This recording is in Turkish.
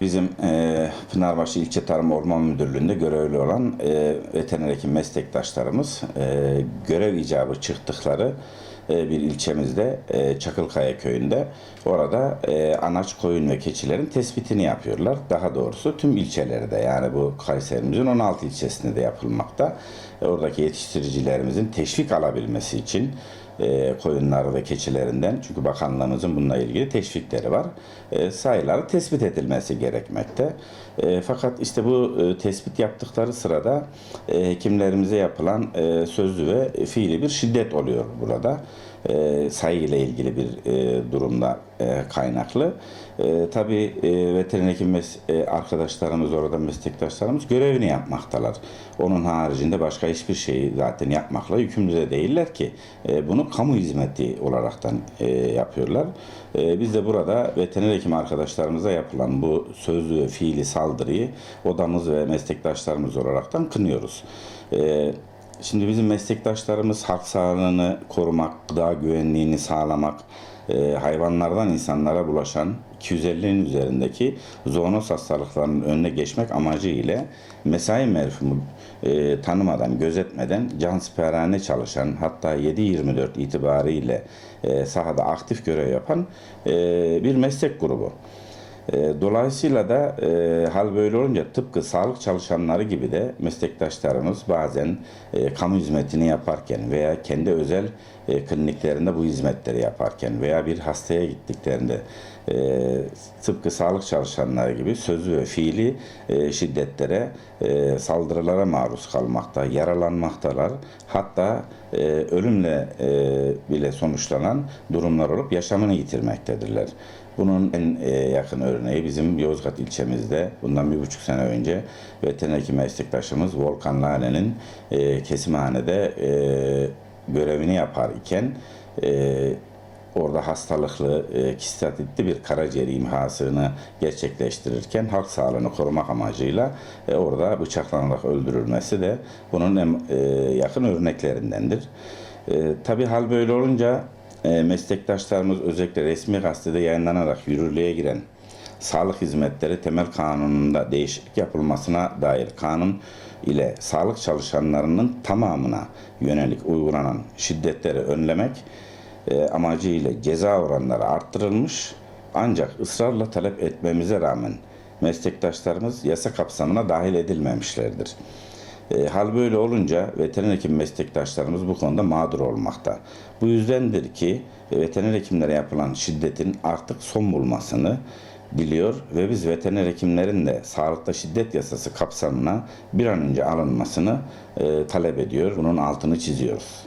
Bizim e, Pınarbaşı İlçe Tarım Orman Müdürlüğü'nde görevli olan e, veteriner hekim meslektaşlarımız e, görev icabı çıktıkları e, bir ilçemizde e, Çakılkaya köyünde orada e, anaç koyun ve keçilerin tespitini yapıyorlar. Daha doğrusu tüm ilçelerde yani bu Kayserimizin 16 ilçesinde de yapılmakta. E, oradaki yetiştiricilerimizin teşvik alabilmesi için e, koyunlar ve keçilerinden çünkü bakanlığımızın bununla ilgili teşvikleri var. E, sayıları tespit edilmesi gerekmekte. E, fakat işte bu e, tespit yaptıkları sırada e, hekimlerimize yapılan e, sözlü ve fiili bir şiddet oluyor burada. E, sayı ile ilgili bir e, durumda e, kaynaklı. E, tabii e, veteriner hekim arkadaşlarımız orada meslektaşlarımız görevini yapmaktalar. Onun haricinde başka hiçbir şeyi zaten yapmakla yükümlü de değiller ki bunu kamu hizmeti olaraktan yapıyorlar. Biz de burada veteriner hekim arkadaşlarımıza yapılan bu sözlü fiili saldırıyı odamız ve meslektaşlarımız olaraktan kınıyoruz. E, Şimdi bizim meslektaşlarımız halk sağlığını korumak, gıda güvenliğini sağlamak, e, hayvanlardan insanlara bulaşan 250'nin üzerindeki zoonoz hastalıklarının önüne geçmek amacı ile mesai merhumu e, tanımadan, gözetmeden cansiperhane çalışan hatta 7-24 itibariyle e, sahada aktif görev yapan e, bir meslek grubu. E, Dolayısıyla da e, hal böyle olunca tıpkı sağlık çalışanları gibi de meslektaşlarımız bazen e, kamu hizmetini yaparken veya kendi özel e, kliniklerinde bu hizmetleri yaparken veya bir hastaya gittiklerinde e, tıpkı sağlık çalışanları gibi sözlü ve fiili e, şiddetlere, e, saldırılara maruz kalmakta, yaralanmaktalar. Hatta e, ölümle e, bile sonuçlanan durumlar olup yaşamını yitirmektedirler. Bunun en e, yakın örneği bizim Yozgat ilçemizde bundan bir buçuk sene önce veteriner meslektaşımız Volkan Lale'nin e, kesimhanede e, görevini yapar iken e, orada hastalıklı e, kistatitli bir karaciğer imhasını gerçekleştirirken halk sağlığını korumak amacıyla e, orada bıçaklanarak öldürülmesi de bunun en e, yakın örneklerindendir. E, tabii hal böyle olunca e, meslektaşlarımız özellikle resmi gazetede yayınlanarak yürürlüğe giren sağlık hizmetleri temel kanununda değişiklik yapılmasına dair kanun ile sağlık çalışanlarının tamamına yönelik uygulanan şiddetleri önlemek e, amacıyla ceza oranları arttırılmış ancak ısrarla talep etmemize rağmen meslektaşlarımız yasa kapsamına dahil edilmemişlerdir. E, hal böyle olunca veteriner hekim meslektaşlarımız bu konuda mağdur olmakta. Bu yüzdendir ki veteriner hekimlere yapılan şiddetin artık son bulmasını diliyor ve biz veteriner hekimlerin de sağlıkta şiddet yasası kapsamına bir an önce alınmasını e, talep ediyor. Bunun altını çiziyoruz.